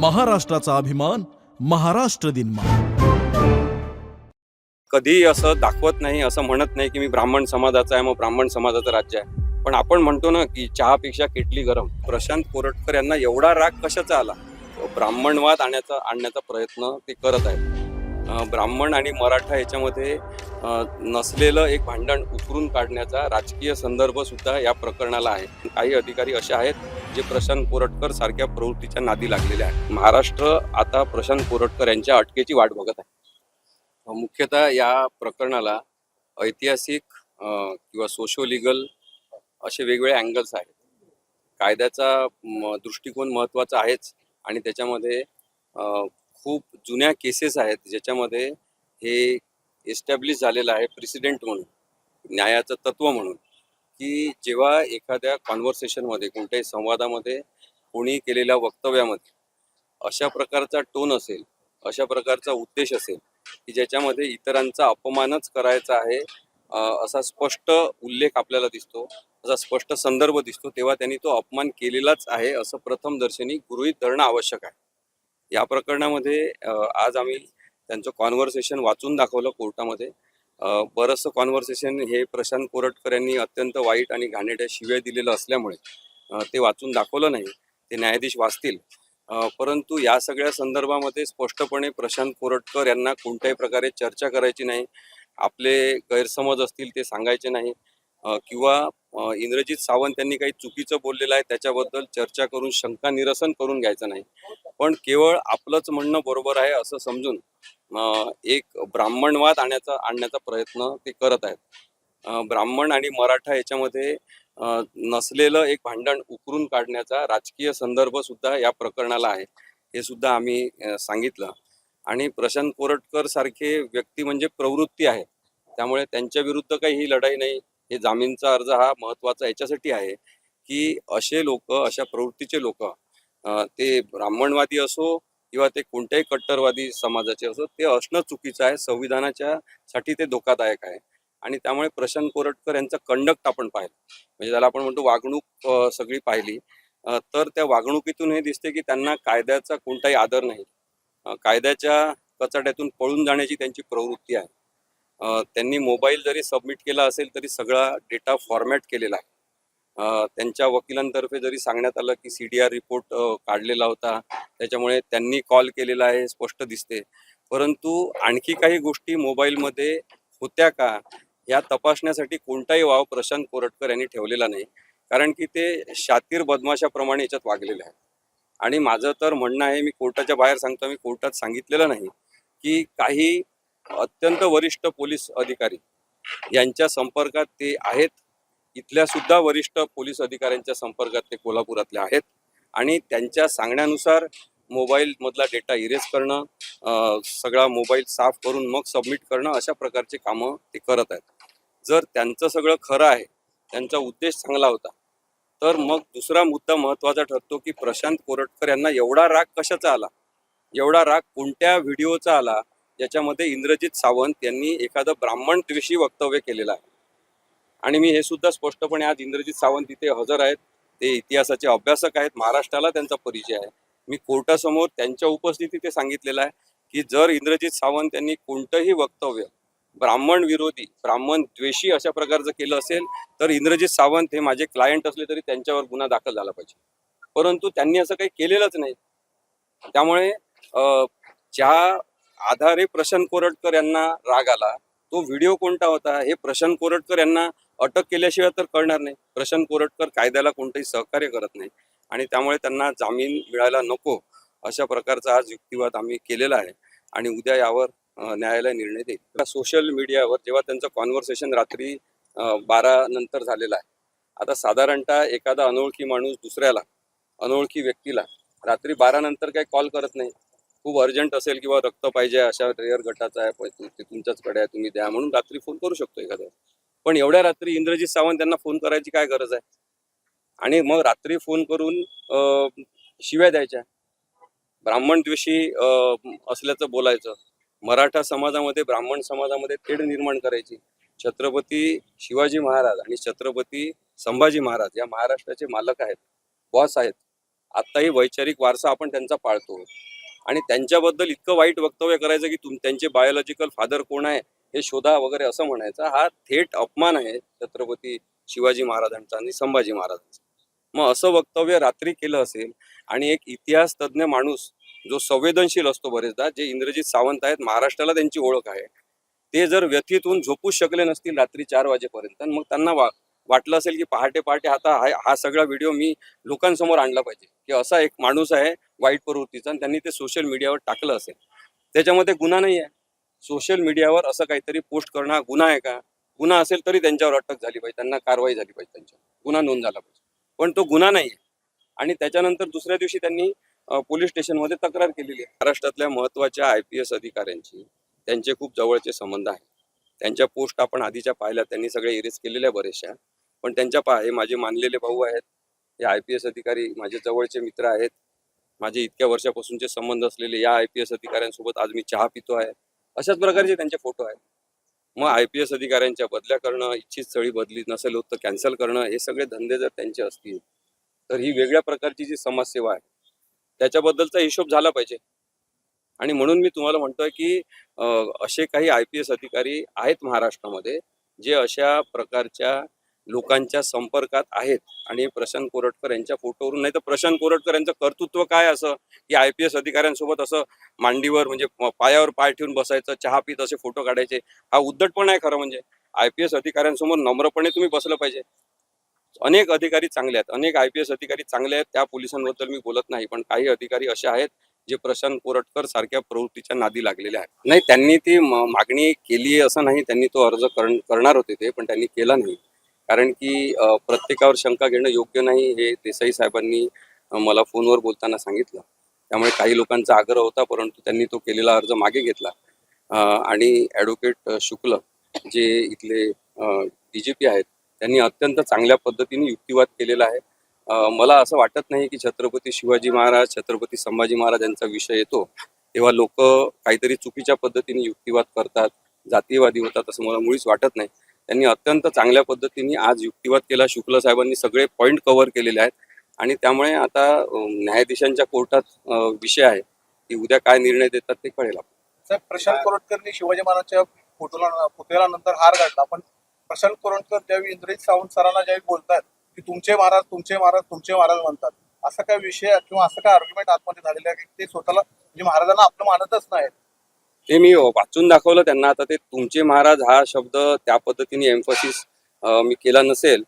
महाराष्ट्राचा अभिमान महाराष्ट्र दिन कधीही असं दाखवत नाही असं म्हणत नाही की मी ब्राह्मण समाजाचा आहे मग ब्राह्मण समाजाचं राज्य आहे. पण आपण म्हणतो ना की चहापेक्षा किटली गरम. प्रशांत कोरटकर यांना एवढा राग कशाचा आला? ब्राह्मणवाद आणण्याचा आणण्याचा प्रयत्न ते करत आहेत. ब्राह्मण आणि मराठा याच्यामध्ये नसलेलं एक भांडण उकरून काढण्याचा राजकीय संदर्भ सुद्धा या प्रकरणाला आहे. काही अधिकारी असे आहेत जे प्रशांत कोरटकर सारख्या प्रवृत्तीच्या नादी लागलेले आहेत. महाराष्ट्र आता प्रशांत कोरटकर यांच्या अटकेची वाट बघत आहे. मुख्यतः या प्रकरणाला ऐतिहासिक किंवा सोशो लिगल असे वेगवेगळे अँगल्स आहेत. कायद्याचा दृष्टिकोन महत्त्वाचा आहेच आणि त्याच्यामध्ये खूप जुन्या केसेस आहेत ज्याच्यामध्ये हे एस्टॅब्लिश झालेलं आहे प्रेसिडेंट म्हणून न्यायाचं तत्व म्हणून की जेव्हा एखाद्या कॉन्व्हर्सेशनमध्ये कोणत्याही संवादामध्ये कोणी केलेल्या वक्तव्यामध्ये अशा प्रकारचा टोन असेल अशा प्रकारचा उद्देश असेल की ज्याच्यामध्ये इतरांचा अपमानच करायचा आहे असा स्पष्ट उल्लेख आपल्याला दिसतो असा स्पष्ट संदर्भ दिसतो तेव्हा त्यांनी तो अपमान केलेलाच आहे असं प्रथमदर्शनी गृहीत धरणं आवश्यक आहे. या प्रकरणामध्ये आज आम्ही त्यांचं कॉन्व्हर्सेशन वाचून दाखवलं कोर्टामध्ये. बरंचसं कॉन्व्हर्सेशन हे प्रशांत कोरटकर यांनी अत्यंत वाईट आणि घाणेरड्या शिव्या दिलेलं असल्यामुळे ते वाचून दाखवलं नाही. ते न्यायाधीश वाचतील. परंतु या सगळ्या संदर्भामध्ये स्पष्टपणे प्रशांत कोरटकर यांना कोणत्याही प्रकारे चर्चा करायची नाही. आपले गैरसमज असतील ते सांगायचे नाही. किंवा इंद्रजित सावंत यांनी काही चुकीचं बोललेलं आहे त्याच्याबद्दल चर्चा करून शंका निरसन करून घ्यायचं नाही. पण केवळ आपलंच म्हणणं बरोबर आहे असं समजून एक ब्राह्मणवाद आणण्याचा आणण्याचा प्रयत्न ते करत आहेत. ब्राह्मण आणि मराठा याच्यामध्ये नसलेलं एक भांडण उकरून काढण्याचा राजकीय संदर्भ सुद्धा या प्रकरणाला आहे. हे सुद्धा आम्ही सांगितलं. आणि प्रशांत कोरटकर सारखे व्यक्ती म्हणजे प्रवृत्ती आहे. त्यामुळे त्यांच्या विरुद्ध काही ही लढाई नाही. हे जामीनचा अर्ज हा महत्त्वाचा याच्यासाठी आहे की असे लोक अशा प्रवृत्तीचे लोक ते ब्राह्मणवादी असो किंवा ते कोणत्याही कट्टरवादी समाजाचे असो ते असणं चुकीचं आहे. संविधानाच्या साठी ते धोकादायक आहे. आणि त्यामुळे प्रशांत कोरटकर यांचा कंडक्ट आपण पाहिलं. म्हणजे त्याला आपण म्हणतो वागणूक सगळी पाहिली. तर त्या वागणुकीतून हे दिसते की त्यांना कायद्याचा कोणताही आदर नाही. कायद्याच्या कचाट्यातून पळून जाण्याची त्यांची प्रवृत्ती आहे. त्यांनी मोबाईल जरी सबमिट केला असेल तरी सगळा डेटा फॉर्मॅट केलेला आहे. त्यांच्या वकिलांतर्फे जरी सांगण्यात आलं की सी डी आर रिपोर्ट काढलेला होता त्याच्यामुळे त्यांनी कॉल केलेला आहे स्पष्ट दिसते. परंतु आणखी काही गोष्टी मोबाईलमध्ये होत्या का या तपासण्यासाठी कोणताही वाव प्रशांत कोरटकर यांनी ठेवलेला नाही. कारण की ते शातीर बदमाशाप्रमाणे याच्यात वागलेले आहेत. आणि माझं तर म्हणणं आहे मी कोर्टाच्या बाहेर सांगतो मी कोर्टात सांगितलेलं नाही की काही अत्यंत वरिष्ठ पोलीस अधिकारी यांच्या संपर्कात ते आहेत. इथल्या सुद्धा वरिष्ठ पोलीस अधिकाऱ्यांच्या संपर्कात ते कोल्हापुरातले आहेत. आणि त्यांच्या सांगण्यानुसार मोबाईलमधला डेटा इरेज करणं सगळा मोबाईल साफ करून मग सबमिट करणं अशा प्रकारचे कामं ते करत आहेत. जर त्यांचं सगळं खरं आहे त्यांचा उद्देश चांगला होता तर मग दुसरा मुद्दा महत्त्वाचा ठरतो की प्रशांत कोरटकर यांना एवढा राग कशाचा आला? एवढा राग कोणत्या व्हिडिओचा आला? ज्याच्यामध्ये इंद्रजित सावंत यांनी एखादं ब्राह्मण द्वेषी वक्तव्य केलेलं आहे. आणि मी हे सुद्धा स्पष्टपणे आज इंद्रजित सावंत इथे हजर आहेत. ते इतिहासाचे अभ्यासक आहेत. महाराष्ट्राला त्यांचा परिचय आहे. मी कोर्टासमोर त्यांच्या उपस्थितीत ते सांगितलेलं आहे की जर इंद्रजित सावंत यांनी कोणतंही वक्तव्य ब्राह्मण विरोधी ब्राह्मण द्वेषी अशा प्रकारचं केलं असेल तर इंद्रजित सावंत हे माझे क्लायंट असले तरी त्यांच्यावर गुन्हा दाखल झाला पाहिजे. परंतु त्यांनी असं काही केलेलंच नाही. त्यामुळे अ, ज्या आधारे प्रशांत कोरटकर यांना राग आला. तो व्हिडिओ कोणता होता? हे प्रशांत कोरटकर यांना अटक केल्याशिवाय तर कळणार नाही. प्रशांत कोरटकर कायद्याला कोणतंही सहकार्य करत नाही आणि त्यामुळे त्यांना जामीन मिळायला नको अशा प्रकारचा आज युक्तिवाद आम्ही केलेला आहे आणि उद्या यावर न्यायालय निर्णय देईल. सोशल मीडियावर जेव्हा त्यांचं कॉन्व्हर्सेशन रात्री बारा नंतर झालेलं आहे. आता साधारणतः एखादा अनोळखी माणूस दुसऱ्याला अनोळखी व्यक्तीला रात्री बारा नंतर काही कॉल करत नाही. खूप अर्जंट असेल किंवा रक्त पाहिजे अशा रेअर गटाचा आहे ते तुमच्याचकडे आहे तुम्ही द्या म्हणून रात्री फोन करू शकतो एखाद्या पण एवढ्या रात्री इंद्रजित सावंत त्यांना फोन करायची काय गरज आहे? आणि मग रात्री फोन करून शिव्या द्यायच्या. ब्राह्मण द्वेषी असल्याचं बोलायचं. मराठा समाजामध्ये ब्राह्मण समाजामध्ये तेढ निर्माण करायची. छत्रपती शिवाजी महाराज आणि छत्रपती संभाजी महाराज या महाराष्ट्राचे मालक आहेत बॉस आहेत. आत्ताही वैचारिक वारसा आपण त्यांचा पाळतो. आणि त्यांच्याबद्दल इतकं वाईट वक्तव्य करायचं की तुम त्यांचे बायोलॉजिकल फादर कोण आहे हे शोधा वगैरे असं म्हणायचं हा थेट अपमान आहे छत्रपती शिवाजी महाराजांचा आणि संभाजी महाराजांचा. मग असं वक्तव्य रात्री केलं असेल आणि एक इतिहास तज्ज्ञ माणूस जो संवेदनशील असतो बरेचदा जे इंद्रजित सावंत आहेत महाराष्ट्राला त्यांची ओळख आहे. ते जर व्यथित झोपूच शकले नसतील रात्री चार वाजेपर्यंत मग त्यांना वा वाटलं असेल की पहाटे पहाटे आता हा हा सगळा व्हिडिओ मी लोकांसमोर आणला पाहिजे. की असा एक माणूस आहे वाईट प्रवृत्तीचा आणि त्यांनी ते सोशल मीडियावर टाकलं असेल. त्याच्यामध्ये गुन्हा नाही आहे सोशल मीडियावर असं काहीतरी पोस्ट करणं हा गुन्हा आहे का? गुन्हा असेल तरी त्यांच्यावर अटक झाली पाहिजे. त्यांना कारवाई झाली पाहिजे त्यांच्यावर. गुन्हा नोंद झाला पाहिजे. पण तो गुन्हा नाही आहे आणि त्याच्यानंतर दुसऱ्या दिवशी त्यांनी पोलीस स्टेशनमध्ये तक्रार केलेली आहे. महाराष्ट्रातल्या महत्त्वाच्या आय पी एस अधिकाऱ्यांची त्यांचे खूप जवळचे संबंध आहेत. त्यांच्या पोस्ट आपण आधीच्या पाहिल्या त्यांनी सगळे इरेज केलेल्या बऱ्याचशा. पण त्यांच्या पा हे माझे मानलेले भाऊ आहेत. हे आय पी एस अधिकारी माझे जवळचे मित्र आहेत. माझे इतक्या वर्षापासूनचे संबंध असलेले या आय पी एस अधिकाऱ्यांसोबत आज मी चहा पितो आहे. अशाच प्रकारचे त्यांचे फोटो आहेत. मग आय पी एस अधिकाऱ्यांच्या बदल्या करणं इच्छित स्थळी बदली नसेल होत तर कॅन्सल करणं हे सगळे धंदे जर त्यांचे असतील तर ही वेगळ्या प्रकारची जी समाजसेवा आहे त्याच्याबद्दलचा हिशोब झाला पाहिजे. आणि म्हणून मी तुम्हाला म्हणतोय की असे काही आय पी एस अधिकारी आहेत महाराष्ट्रामध्ये जे अशा प्रकारच्या लोकांच्या संपर्कात आहेत. आणि प्रशांत कोरटकर यांच्या फोटोवरून नाही तर प्रशांत कोरटकर यांचं कर्तृत्व काय असं? की आय पी एस अधिकाऱ्यांसोबत असं मांडीवर म्हणजे पायावर पाय ठेवून बसायचं चहा पित असे फोटो काढायचे? हा उद्धटपण आहे खरं म्हणजे. आय पी एस अधिकाऱ्यांसमोर नम्रपणे तुम्ही बसलं पाहिजे. अनेक अधिकारी चांगले आहेत. अनेक आय पी एस अधिकारी चांगले आहेत. त्या पोलिसांबद्दल मी बोलत नाही. पण काही अधिकारी असे आहेत जे प्रशांत कोरटकर सारख्या प्रवृत्तीच्या नादी लागलेले आहेत. नाही त्यांनी ती मागणी केली असं नाही. त्यांनी तो अर्ज करण- करणार होते ते पण त्यांनी केला नाही. कारण की प्रत्येकावर शंका घेणं योग्य नाही हे देसाई साहेबांनी मला फोनवर बोलताना सांगितलं. त्यामुळे काही लोकांचा आग्रह होता परंतु त्यांनी तो केलेला अर्ज मागे घेतला. आणि ॲडव्होकेट शुक्ल जे इथले डी जी पी आहेत त्यांनी अत्यंत चांगल्या पद्धतीने युक्तिवाद केलेला आहे. मला असं वाटत नाही की छत्रपती शिवाजी महाराज छत्रपती संभाजी महाराज यांचा विषय येतो तेव्हा लोक काहीतरी चुकीच्या पद्धतीने युक्तिवाद करतात जातीयवादी होतात असं मला मुळीच वाटत नाही. त्यांनी अत्यंत चांगल्या पद्धतीने आज युक्तिवाद केला. शुक्ल साहेबांनी सगळे पॉईंट कव्हर केलेले आहेत. आणि त्यामुळे आता न्यायाधीशांच्या कोर्टात विषय आहे की उद्या काय निर्णय देतात ते कळेल साहेब प्रशांत कोरटकरनी शिवाजी महाराजांच्या फोटोला पुतळ्याला नंतर हार घातला पण प्रशांत कोरटकर ज्यावेळी इंद्रजित सावंत सरांना ज्यावेळी बोलतात की तुमचे महाराज तुमचे महाराज तुमचे महाराज म्हणतात असा काय विषय किंवा असं काय आर्ग्युमेंट आतमध्ये झालेलं आहे की ते स्वतःला म्हणजे महाराजांना आपलं मानतच नाही ते मी वाचून दाखवलं त्यांना. आता ते तुमचे महाराज हा शब्द त्या पद्धतीने एम्फोसिस मी केला नसेल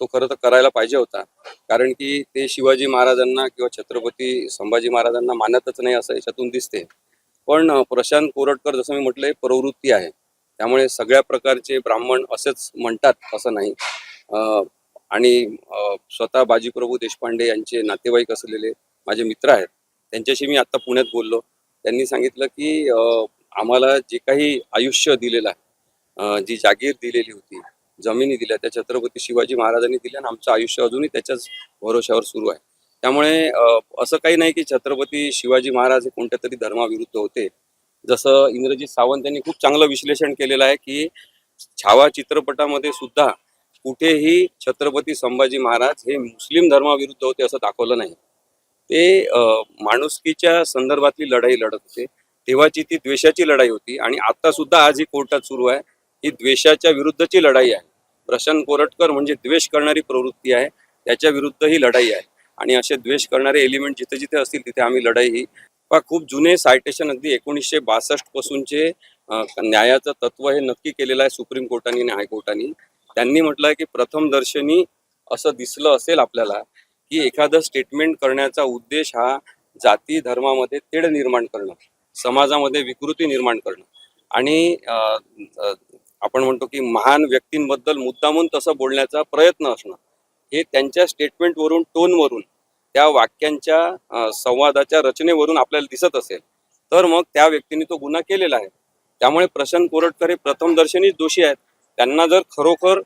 तो खरं तर करायला पाहिजे होता. कारण की ते शिवाजी महाराजांना किंवा छत्रपती संभाजी महाराजांना मानतच नाही असं याच्यातून दिसते. पण प्रशांत कोरटकर जसं मी म्हटलंय प्रवृत्ती आहे. त्यामुळे सगळ्या प्रकारचे ब्राह्मण असेच म्हणतात असं नाही. आणि स्वतः बाजीप्रभू देशपांडे यांचे नातेवाईक असलेले माझे मित्र आहेत त्यांच्याशी मी आता पुण्यात बोललो. त्यांनी सांगितलं की आम्हाला जे काही आयुष्य दिलेलं आहे जी जागीर दिलेली होती जमिनी दिल्या त्या छत्रपती शिवाजी महाराजांनी दिल्या आणि आमचं आयुष्य अजूनही त्याच्याच भरोशावर सुरू आहे. त्यामुळे असं काही नाही की छत्रपती शिवाजी महाराज हे कोणत्या तरी धर्माविरुद्ध होते. जसं इंद्रजित सावंत यांनी खूप चांगलं विश्लेषण केलेलं आहे की छावा चित्रपटामध्ये सुद्धा कुठेही छत्रपती संभाजी महाराज हे मुस्लिम धर्माविरुद्ध होते असं दाखवलं नाही. ते माणुसकीच्या संदर्भातली लढाई लढत होते. तेव्हाची ती द्वेषाची लढाई होती आणि आता सुद्धा आज ही कोर्टात सुरू आहे. ही द्वेषाच्या विरुद्धची लढाई आहे. प्रशांत कोरटकर म्हणजे द्वेष करणारी प्रवृत्ती आहे. त्याच्या विरुद्ध ही लढाई आहे. आणि असे द्वेष करणारे एलिमेंट जिथे जिथे असतील तिथे आम्ही लढाई ही पहा, खूप जुने सायटेशन अगदी एकोणीसशे बासष्ट पासूनचे न्यायाचं तत्व हे नक्की केलेलं आहे सुप्रीम कोर्टाने आणि हायकोर्टाने. त्यांनी म्हटलंय की प्रथम दर्शनी असं दिसलं असेल आपल्याला की एखादं स्टेटमेंट करण्याचा उद्देश हा जाती धर्मामध्ये तेढ निर्माण करणं समाजामध्ये विकृती निर्माण करणं. आणि आपण म्हणतो की महान व्यक्तींबद्दल मुद्दामून तसं बोलण्याचा प्रयत्न असणं हे त्यांच्या स्टेटमेंटवरून टोनवरून त्या वाक्यांच्या संवादाच्या रचनेवरून आपल्याला दिसत असेल. तर मग त्या व्यक्तीने तो गुन्हा केलेला आहे. त्यामुळे प्रशांत कोरटकर हे प्रथमदर्शनीच दोषी आहेत. त्यांना जर खरोखर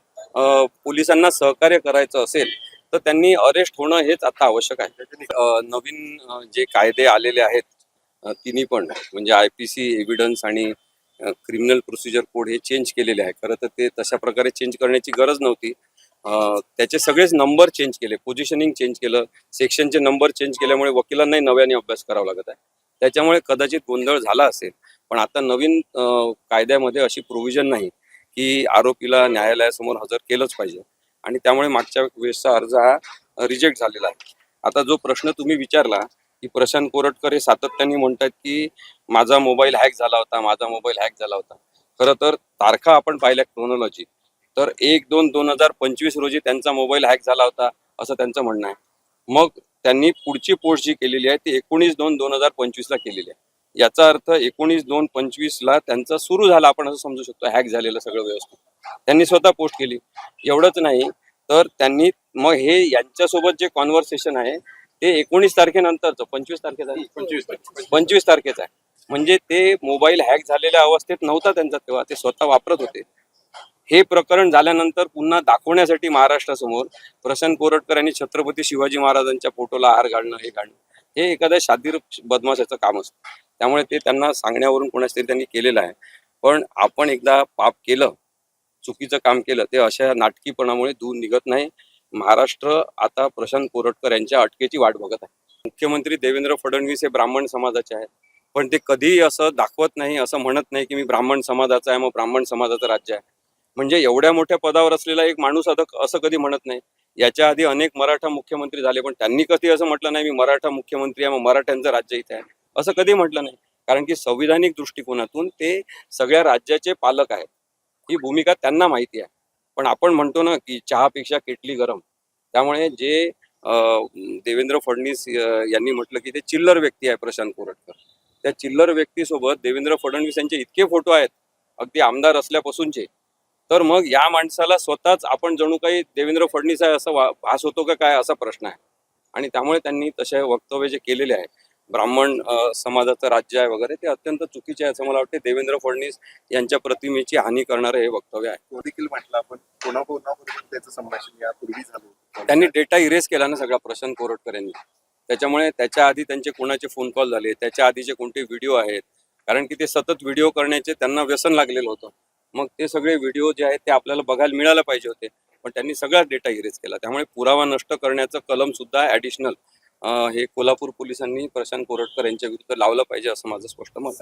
पोलिसांना सहकार्य करायचं असेल तर त्यांनी अरेस्ट होणं हेच आता आवश्यक आहे. नवीन जे कायदे आलेले आहेत तिन्ही पण म्हणजे आय पी सी एव्हिडन्स आणि क्रिमिनल प्रोसिजर कोड हे चेंज केलेले आहे. खरं तर ते तशा प्रकारे चेंज करण्याची गरज नव्हती. त्याचे सगळेच नंबर चेंज केले पोझिशनिंग चेंज केलं सेक्शनचे नंबर चेंज केल्यामुळे वकिलांनाही नव्याने अभ्यास करावा लागत आहे. त्याच्यामुळे कदाचित गोंधळ झाला असेल पण आता नवीन कायद्यामध्ये अशी प्रोव्हिजन नाही की आरोपीला न्यायालयासमोर हजर केलंच पाहिजे. आणि त्यामुळे मागच्या वेळेसचा अर्ज हा रिजेक्ट झालेला आहे. आता जो प्रश्न तुम्ही विचारला की प्रशांत कोरटकर हे सातत्याने म्हणतात की माझा मोबाईल हॅक झाला होता माझा मोबाईल हॅक झाला होता. खरं तर तारखा आपण पाहिल्या क्रोनॉलॉजी तर एक दोन दोन हजार पंचवीस रोजी त्यांचा मोबाईल हॅक झाला होता असं त्यांचं म्हणणं आहे. मग त्यांनी पुढची पोस्ट जी केलेली आहे ती एकोणीस दोन दोन हजार पंचवीसला केलेली आहे. याचा अर्थ एकोणीस दोन पंचवीसला त्यांचा सुरू झाला आपण असं समजू शकतो हॅक झालेलं सगळं व्यवस्थित. त्यांनी स्वतः पोस्ट केली. एवढंच नाही तर त्यांनी मग हे यांच्यासोबत जे कॉन्व्हर्सेशन आहे ते एकोणीस तारखेनंतरचं पंचवीस तारखेचं आहे? पंचवीस पंचवीस. तारखेचं आहे. म्हणजे ते मोबाईल हॅक झालेल्या अवस्थेत नव्हता त्यांचा तेव्हा ते स्वतः वापरत होते. हे प्रकरण झाल्यानंतर पुन्हा दाखवण्यासाठी महाराष्ट्रासमोर प्रशांत कोरटकर यांनी छत्रपती शिवाजी महाराजांच्या फोटोला हार घालणं हे घालणं. हे एखाद्या शादीर बदमाशाचं काम असतं. त्यामुळे ते त्यांना सांगण्यावरून कोणाच तरी त्यांनी केलेलं आहे. पण आपण एकदा पाप केलं चुकीचं काम केलं ते अशा नाटकीपणामुळे दूर निघत नाही. महाराष्ट्र आता प्रशांत कोरटकर यांच्या अटकेची वाट बघत आहे. मुख्यमंत्री देवेंद्र फडणवीस हे ब्राह्मण समाजाचे आहेत. पण ते कधीही असं दाखवत नाही असं म्हणत नाही की मी ब्राह्मण समाजाचा आहे मग ब्राह्मण समाजाचं राज्य आहे. म्हणजे एवढ्या मोठ्या पदावर असलेला एक माणूस आता असं कधी म्हणत नाही. याच्या आधी अनेक मराठा मुख्यमंत्री झाले पण त्यांनी कधी असं म्हटलं नाही मी मराठा मुख्यमंत्री आहे मग मराठ्यांचं राज्य इथे आहे. असं कधी म्हटलं नाही. कारण की संविधानिक दृष्टिकोनातून ते सगळ्या राज्याचे पालक आहेत. ही भूमिका त्यांना माहिती आहे. पण आपण म्हणतो ना की चहापेक्षा केटली गरम. त्यामुळे जे देवेंद्र फडणवीस यांनी म्हटलं की ते चिल्लर व्यक्ती आहे प्रशांत कोरटकर. त्या चिल्लर व्यक्तीसोबत देवेंद्र फडणवीस यांचे इतके फोटो आहेत. अगदी आमदार असल्यापासूनचे. तर मग या माणसाला स्वतःच आपण जणू काही देवेंद्र फडणवीस आहे असं भास होतो का काय असा प्रश्न आहे. आणि त्यामुळे त्यांनी तसे वक्तव्य जे केलेले आहे ब्राह्मण समाजाचं राज्य आहे वगैरे ते अत्यंत चुकीचे आहे असं मला वाटते. देवेंद्र फडणवीस यांच्या प्रतिमेची हानी करणारे हे वक्तव्य आहे. तो देखील म्हटलं आपण त्याचं संभाषण यापूर्वी झालं. त्यांनी डेटा इरेज केला ना सगळा प्रशांत कोरटकर यांनी त्याच्यामुळे त्याच्या आधी त्यांचे कोणाचे फोन कॉल झाले त्याच्या आधीचे कोणते व्हिडिओ आहेत कारण की ते सतत व्हिडिओ करण्याचे त्यांना व्यसन लागलेलं होतं. मग ते सगळे व्हिडिओ जे आहेत ते आपल्याला बघायला मिळायला पाहिजे होते. पण त्यांनी सगळाच डेटा इरेज केला. त्यामुळे पुरावा नष्ट करण्याचं कलम सुद्धा ऍडिशनल हे कोल्हापूर पोलिसांनी प्रशांत कोरटकर यांच्या विरुद्ध लावलं पाहिजे असं माझं स्पष्ट मत